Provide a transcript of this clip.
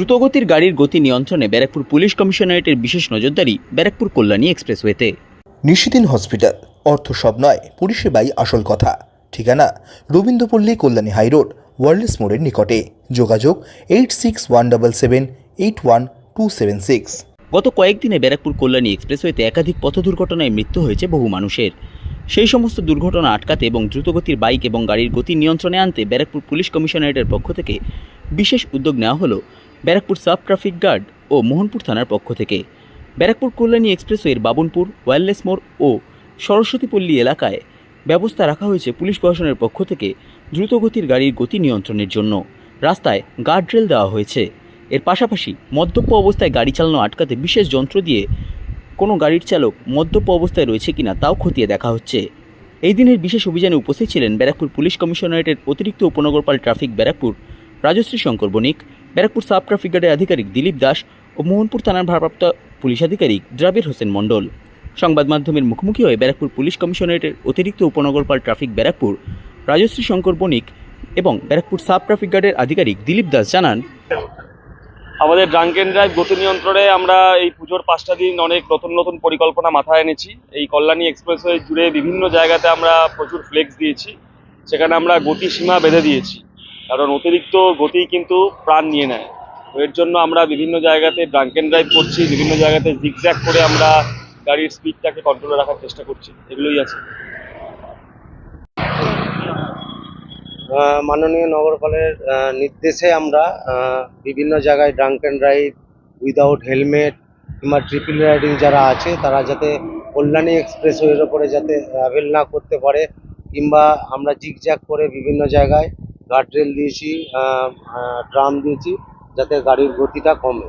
দ্রুতগতির গাড়ির গতি নিয়ন্ত্রণে ব্যারাকপুর পুলিশ কমিশনারেটের বিশেষ নজরদারি ব্যারাকপুর কল্যাণী এক্সপ্রেসওয়েতে। নিশিদিন হসপিটাল অর্থ সব নয় পরিষেবাই আসল কথা। ঠিকানা রবীন্দ্রপল্লী কল্যাণী হাইরোড ওয়ার্ল্ডস মোড়ের নিকটে। যোগাযোগ eight six one double seven eight one two seven six. গত কয়েকদিনে ব্যারাকপুর কল্যাণী এক্সপ্রেসওয়েতে একাধিক পথ দুর্ঘটনায় মৃত্যু হয়েছে বহু মানুষের। সেই সমস্ত দুর্ঘটনা আটকাতে এবং দ্রুতগতির বাইক এবং গাড়ির গতি নিয়ন্ত্রণে আনতে ব্যারাকপুর পুলিশ কমিশনারেটের পক্ষ থেকে বিশেষ উদ্যোগ নেওয়া হলো। ব্যারাকপুর সাব ট্রাফিক গার্ড ও মোহনপুর থানার পক্ষ থেকে। ব্যারাকপুর কল্যাণী এক্সপ্রেসওয়ের বাবনপুর ওয়্যারলেস মোড় ও সরস্বতীপল্লী এলাকায় ব্যবস্থা রাখা হয়েছে পুলিশ প্রশাসনের পক্ষ থেকে দ্রুতগতির গাড়ির গতি নিয়ন্ত্রণের জন্য। রাস্তায় গার্ডরেল দেওয়া হয়েছে। এর পাশাপাশি মদ্যপ অবস্থায় গাড়ি চালানো আটকাতে বিশেষ যন্ত্র দিয়ে কোনো গাড়ির চালক মদ্যপ অবস্থায় রয়েছে কিনা তাও খতিয়ে দেখা হচ্ছে। এই দিনের বিশেষ অভিযানে উপস্থিত ছিলেন ব্যারাকপুর পুলিশ কমিশনারেটের অতিরিক্ত উপনগরপাল traffic Barrackpore Rajashree Shankar Banik Barrackpore sub traffic গার্ডের আধিকারিক দিলীপ দাস ও মোহনপুর থানার ভারপ্রাপ্ত পুলিশ আধিকারিক দ্রাবির হোসেন মণ্ডল। সংবাদ মাধ্যমের মুখোমুখি হয়ে ব্যারাকপুর পুলিশ কমিশনারেটের অতিরিক্ত উপনগরপাল ট্রাফিক ব্যারাকপুর, রাজশ্রী শঙ্কর বণিক এবং ব্যারাকপুর সাব ট্রাফিক গার্ডের আধিকারিক দিলীপ দাস জানান, আমাদের ড্রাঙ্কেন ড্রাইভ গতি নিয়ন্ত্রণে আমরা এই পুজোর পাঁচটা দিন অনেক নতুন নতুন পরিকল্পনা মাথায় এনেছি। এই কল্যাণী এক্সপ্রেসওয়ে জুড়ে বিভিন্ন জায়গাতে আমরা প্রচুর ফ্লেক্স দিয়েছি। সেখানে আমরা গতি সীমা বেঁধে দিয়েছি। কারণ অতিরিক্ত গতি কিন্তু প্রাণ নিয়ে নেয়। তো এর জন্য আমরা বিভিন্ন জায়গাতে ড্রাঙ্ক ড্রাঙ্কেন ড্রাইভ করছি, বিভিন্ন জায়গাতে জিগজ্যাগ করে আমরা গাড়ির স্পিডটাকে কন্ট্রোলে রাখার চেষ্টা করছি। এগুলোই আছে। মাননীয় নগরপালের নির্দেশে আমরা বিভিন্ন জায়গায় drunk and drive without helmet কিংবা ট্রিপল রাইডিং যারা আছে, তারা যাতে কল্যাণী এক্সপ্রেসওয়ের ওপরে যাতে ট্রাভেল না করতে পারে কিংবা আমরা জিগজ্যাগ করে বিভিন্ন জায়গায় গার্ডরেল দিয়েছি ড্রাম দিয়েছি যাতে গাড়ির গতিটা কমে।